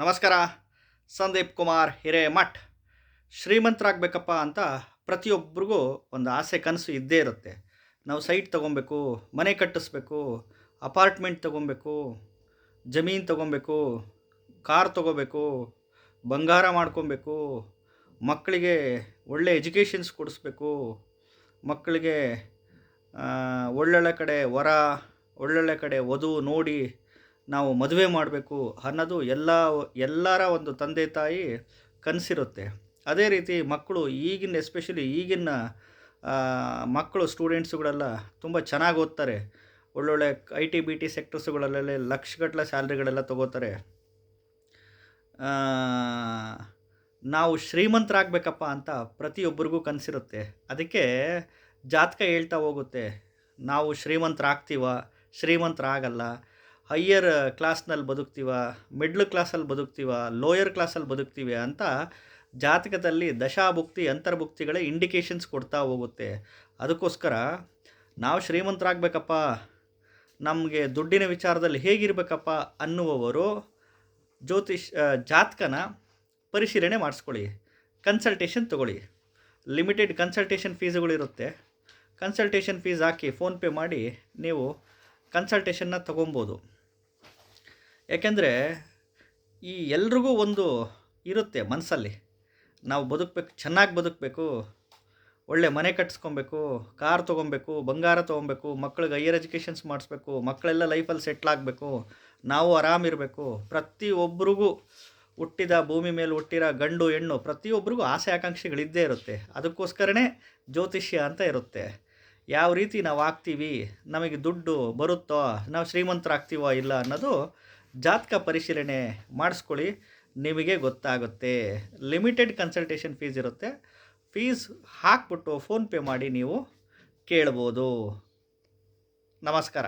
ನಮಸ್ಕಾರ. ಸಂದೀಪ್ ಕುಮಾರ್ ಹಿರೇಮಠ್. ಶ್ರೀಮಂತರಾಗಬೇಕಪ್ಪ ಅಂತ ಪ್ರತಿಯೊಬ್ಬರಿಗೂ ಒಂದು ಆಸೆ ಕನಸು ಇದ್ದೇ ಇರುತ್ತೆ. ನಾವು ಸೈಟ್ ತೊಗೊಬೇಕು, ಮನೆ ಕಟ್ಟಿಸ್ಬೇಕು, ಅಪಾರ್ಟ್ಮೆಂಟ್ ತೊಗೊಬೇಕು, ಜಮೀನು ತೊಗೊಬೇಕು, ಕಾರ್ ತೊಗೋಬೇಕು, ಬಂಗಾರ ಮಾಡ್ಕೊಬೇಕು, ಮಕ್ಕಳಿಗೆ ಒಳ್ಳೆ ಎಜುಕೇಷನ್ಸ್ ಕೊಡಿಸ್ಬೇಕು, ಮಕ್ಕಳಿಗೆ ಒಳ್ಳೊಳ್ಳೆ ಕಡೆ ವರ, ಒಳ್ಳೊಳ್ಳೆ ಕಡೆ ವಧು, ನೋಡಿ ನಾವು ಮದುವೆ ಮಾಡಬೇಕು ಅನ್ನೋದು ಎಲ್ಲ, ಎಲ್ಲರ ಒಂದು ತಂದೆ ತಾಯಿ ಕನಸಿರುತ್ತೆ. ಅದೇ ರೀತಿ ಮಕ್ಕಳು ಈಗಿನ ಎಸ್ಪೆಷಲಿ ಈಗಿನ ಮಕ್ಕಳು ಸ್ಟೂಡೆಂಟ್ಸುಗಳೆಲ್ಲ ತುಂಬ ಚೆನ್ನಾಗಿ ಓದ್ತಾರೆ. ಒಳ್ಳೊಳ್ಳೆ ಐ ಟಿ ಬಿ ಟಿ ಸೆಕ್ಟರ್ಸುಗಳಲ್ಲೆಲ್ಲ ಲಕ್ಷಗಟ್ಟಲೆ ಸ್ಯಾಲ್ರಿಗಳೆಲ್ಲ ತಗೋತಾರೆ. ನಾವು ಶ್ರೀಮಂತರಾಗಬೇಕಪ್ಪ ಅಂತ ಪ್ರತಿಯೊಬ್ಬರಿಗೂ ಕನಸಿರುತ್ತೆ. ಅದಕ್ಕೆ ಜಾತಕ ಹೇಳ್ತಾ ಹೋಗುತ್ತೆ. ನಾವು ಶ್ರೀಮಂತರಾಗ್ತೀವ? ಶ್ರೀಮಂತರಾಗಲ್ಲ. ಹೈಯರ್ ಕ್ಲಾಸ್ನಲ್ಲಿ ಬದುಕ್ತೀವ ಮಿಡ್ಲ್ ಕ್ಲಾಸಲ್ಲಿ ಬದುಕ್ತೀವ ಲೋಯರ್ ಕ್ಲಾಸಲ್ಲಿ ಬದುಕ್ತೀವಿ ಅಂತ ಜಾತಕದಲ್ಲಿ ದಶಾಭುಕ್ತಿ, ಅಂತರ್ಭುಕ್ತಿಗಳೇ ಇಂಡಿಕೇಶನ್ಸ್ ಕೊಡ್ತಾ ಹೋಗುತ್ತೆ. ಅದಕ್ಕೋಸ್ಕರ ನಾವು ಶ್ರೀಮಂತರಾಗಬೇಕಪ್ಪ, ನಮಗೆ ದುಡ್ಡಿನ ವಿಚಾರದಲ್ಲಿ ಹೇಗಿರಬೇಕಪ್ಪ ಅನ್ನುವವರು ಜ್ಯೋತಿಷ್ ಜಾತಕನ ಪರಿಶೀಲನೆ ಮಾಡಿಸ್ಕೊಳ್ಳಿ. ಕನ್ಸಲ್ಟೇಷನ್ ತೊಗೊಳ್ಳಿ. ಲಿಮಿಟೆಡ್ ಕನ್ಸಲ್ಟೇಷನ್ ಫೀಸುಗಳಿರುತ್ತೆ ಕನ್ಸಲ್ಟೇಷನ್ ಫೀಸ್ ಹಾಕಿ ಫೋನ್ಪೇ ಮಾಡಿ ನೀವು ಕನ್ಸಲ್ಟೇಷನ್ನ ತೊಗೊಬೋದು ಯಾಕೆಂದರೆ ಈ ಎಲ್ರಿಗೂ ಒಂದು ಇರುತ್ತೆ ಮನಸ್ಸಲ್ಲಿ ನಾವು ಬದುಕಬೇಕು, ಚೆನ್ನಾಗಿ ಬದುಕಬೇಕು, ಒಳ್ಳೆ ಮನೆ ಕಟ್ಸ್ಕೊಬೇಕು, ಕಾರ್ ತೊಗೊಬೇಕು, ಬಂಗಾರ ತೊಗೊಬೇಕು, ಮಕ್ಳಿಗೆ ಹೈಯರ್ ಎಜುಕೇಷನ್ಸ್ ಮಾಡಿಸ್ಬೇಕು, ಮಕ್ಕಳೆಲ್ಲ ಲೈಫಲ್ಲಿ ಸೆಟ್ಲ್ ಆಗಬೇಕು, ನಾವು ಆರಾಮಿರಬೇಕು ಪ್ರತಿಯೊಬ್ಬರಿಗೂ ಹುಟ್ಟಿದ ಭೂಮಿ ಮೇಲೆ ಹುಟ್ಟಿರೋ ಗಂಡು, ಹೆಣ್ಣು ಪ್ರತಿಯೊಬ್ಬರಿಗೂ ಆಸೆ ಆಕಾಂಕ್ಷೆಗಳಿದ್ದೇ ಇರುತ್ತೆ. ಅದಕ್ಕೋಸ್ಕರನೇ ಜ್ಯೋತಿಷ್ಯ ಅಂತ ಇರುತ್ತೆ. ಯಾವ ರೀತಿ ನಾವು ಆಗ್ತೀವಿ, ನಮಗೆ ದುಡ್ಡು ಬರುತ್ತೋ, ನಾವು ಶ್ರೀಮಂತರಾಗ್ತೀವೋ ಇಲ್ಲ ಅನ್ನೋದು ಜಾತಕ ಪರಿಶೀಲನೆ ಮಾಡಿಸ್ಕೊಳ್ಳಿ, ನಿಮಗೆ ಗೊತ್ತಾಗುತ್ತೆ. ಲಿಮಿಟೆಡ್ ಕನ್ಸಲ್ಟೇಷನ್ ಫೀಸ್ ಇರುತ್ತೆ. ಫೀಸ್ ಹಾಕ್ಬಿಟ್ಟು ಫೋನ್ಪೇ ಮಾಡಿ ನೀವು ಕೇಳ್ಬೋದು. ನಮಸ್ಕಾರ.